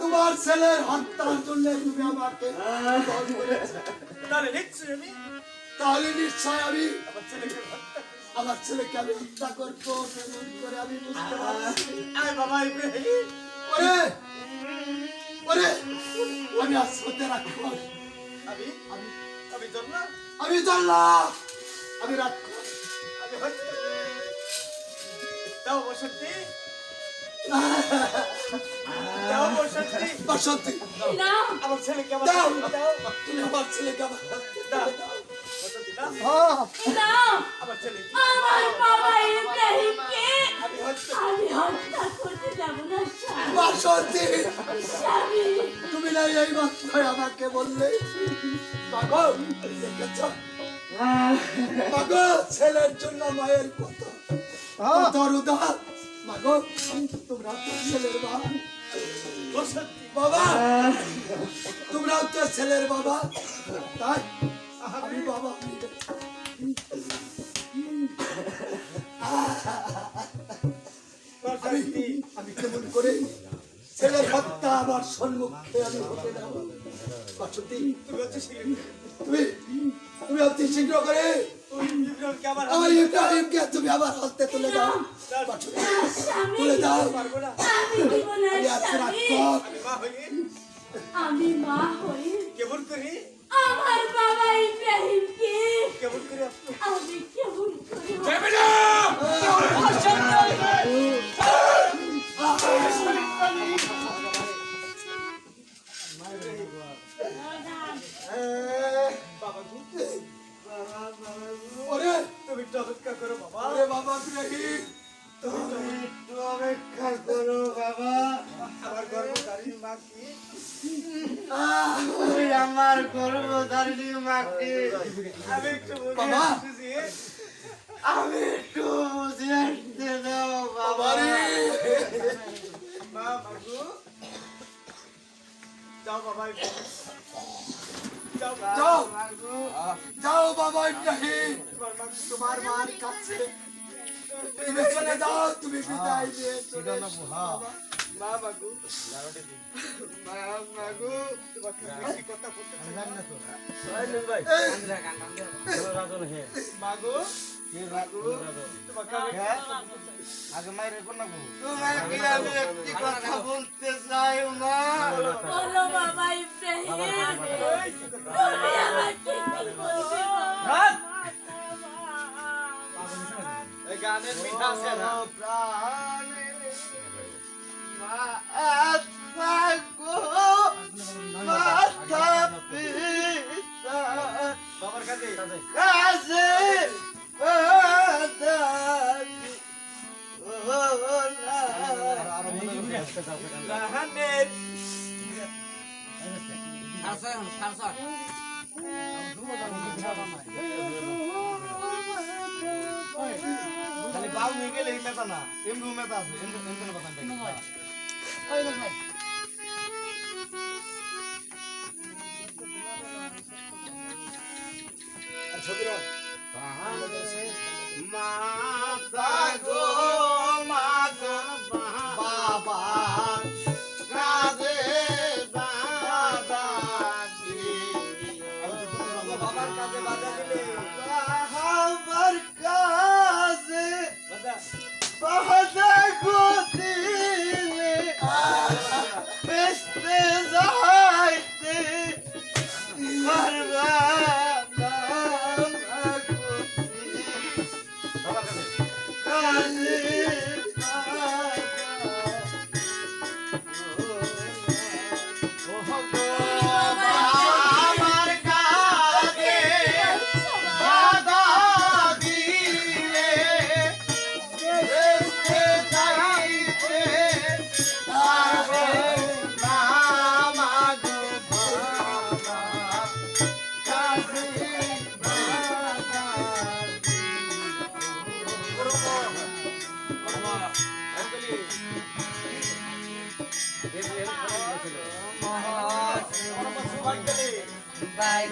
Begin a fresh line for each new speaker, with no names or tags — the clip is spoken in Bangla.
তোমার ছেলের হত্যার জন্য তুমি আমাকে
তাহলে
নিশ্চয় আমি
আমার ছেলেকে
আমি হত্যা করব আমি বুঝতে পারছি
বাবা
ওরে আমি আজ হতে রাখব
আমি
আমি
আমি জন্ম
আমি জানলাম। আমি রাখব
আমি দাও বসন্তী? দাও বসন্তী?
বাসন্তী।
না।
আমার ছেলেকে আমার
দাও।
দাও।
তুমি আমার ছেলেকে আমার
দাও।
দাও।
বসন্তী আমার ছেলে
আমার বাবা ইব্রাহিমকে
আমি হত্যা
করতে যাব না
বাসন্তী! তুমি না এই মাত্রই আমাকে বললে। পাগল? দেখেছ পাগল ছেলের জন্য মায়ের কত? কত রুদার পাগল তোমরা তো ছেলের মা বাবা? তোমরাও তো ছেলের বাবা। তাই আমি বাবা আমি কেমন করে ছেলের হত্যা আমার সম্মুখে আমি হতে দেব বাসন্তী
তুমি হচ্ছে
তুমি তুমি অতি শীঘ্র করে
আমার
ইব্রাহিমকে তুমি আমার হস্তে তুলে দাও তুলে দাও
আমি
মা হয়ে
বাবা
ইব্রাহিম
তুমি
একটু অপেক্ষা করো বাবা
আমার গর্ভধারী মা কি
তুই আমার গর্ভধারিণী মাকে
আমি একটু
বাবা।
বুঝি
আমি একটু দিতে দাও বাবা
মা যাও বাবা যাও
যাও যাও বাবা ইব্রাহিম
তোমার
মার কাছে তুমি চলে যাও তুমি বিদায় দিয়ে চলে বাবা।
মাগু
মা, মাগো।
তোমাকে কথা বলতে চাই না।
এই,
মাগু
মাগো,
তোমাকে আমি
তোমাকে আমি একটি কথা বলতে চাই মা
বলো বাবা ইব্রাহিম তুমি আমাকে কি বলবে
গানের মিঠা আছে না?
ও প্রাণে মা গো মাথা পিতা
বাবার কাছে
কাজে আদানি নিয়ে গেলে এই মেতা না এমরু মেতা আছে এমরু এমরু মেতা মাতা
বাবা সুবান গেলে
বাইক